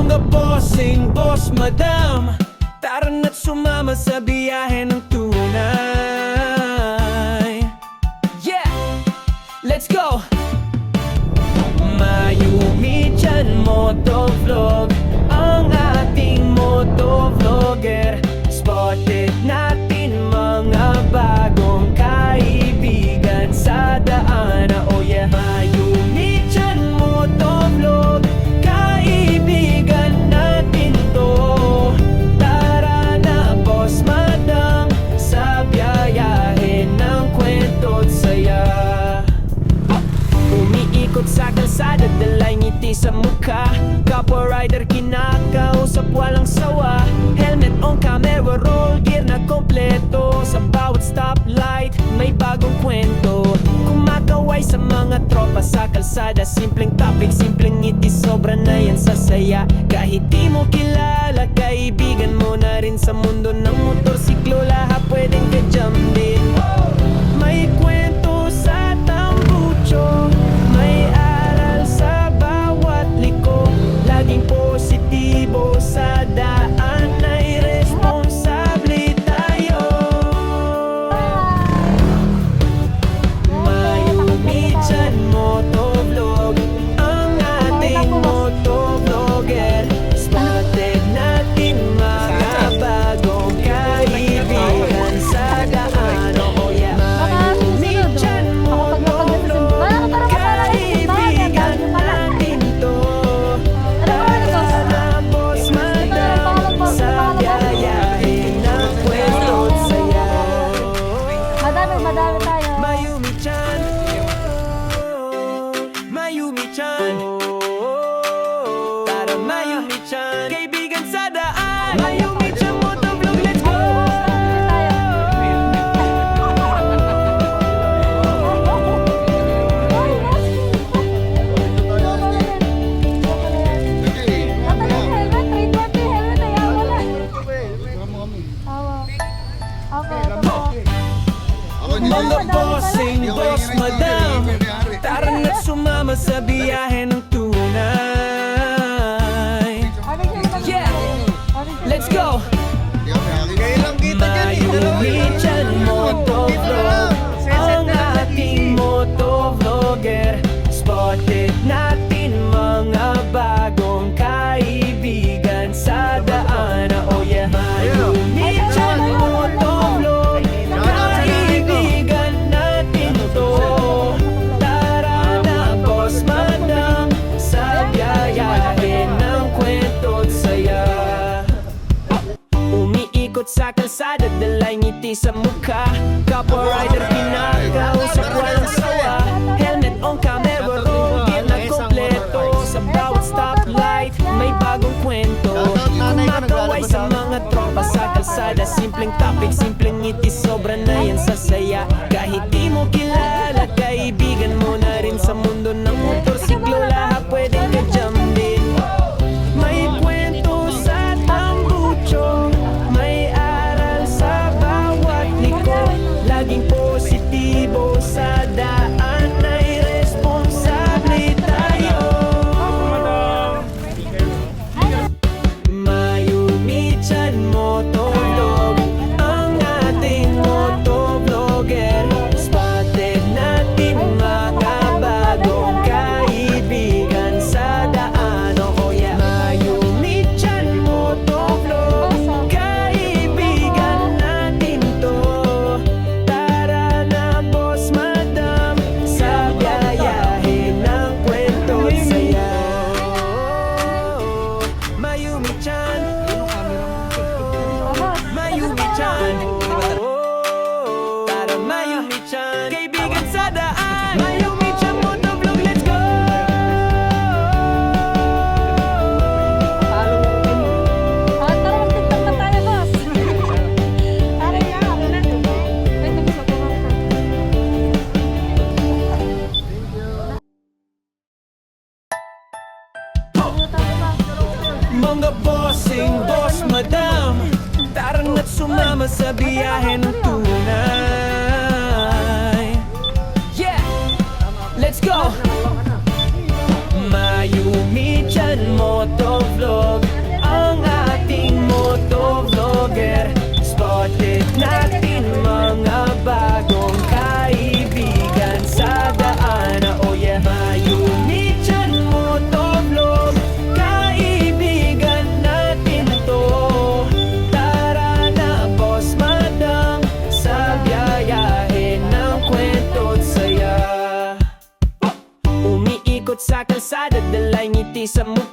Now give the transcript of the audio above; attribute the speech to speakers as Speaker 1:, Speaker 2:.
Speaker 1: Mga bossing, boss, madam Tara na't sumama sa biyahe ng tunay Yeah! Let's go! Mayumi dyan, motovlog Ang ating motovlogger Spotted Umiikot sa kalsada, dalay ngiti sa mukha. Kapwa rider kinakausap walang sawa. Helmet on camera, roll gear na kompleto. Sa bawat stoplight, may bagong kwento. Kumakaway sa mga tropa sa kalsada. Simpleng topic, simpleng ngiti, sobra na yan sa saya. Kahit di mo kilala, kaibigan mo na rin Sa mundo ng motorsiklo, lahat pwedeng ka-jump din. May kwento
Speaker 2: Madami, tayo.
Speaker 1: Bossing boss madam. Tara na't sumama sa biyahe ng dalay ngiti sa mukha Kapwa rider pinakausap walang sawa. Helmet on camera, roll na kompleto Sa bawat stoplight, may bagong kwento. Kumakaway sa mga tropa sa kalsada. Simpleng topic, simpleng ngiti, sobra na yan sa saya Mayumi-chan Tara Mayumi-chan Kaibigan sa daan. Mayumi-chan motovlog Let's go! Mga bossing, boss, madam. Tara sumama sa biyahe ng tunay Yeah! Let's go! Mayumi dyan, motovlog kalsada, dalay ngiti sa mukha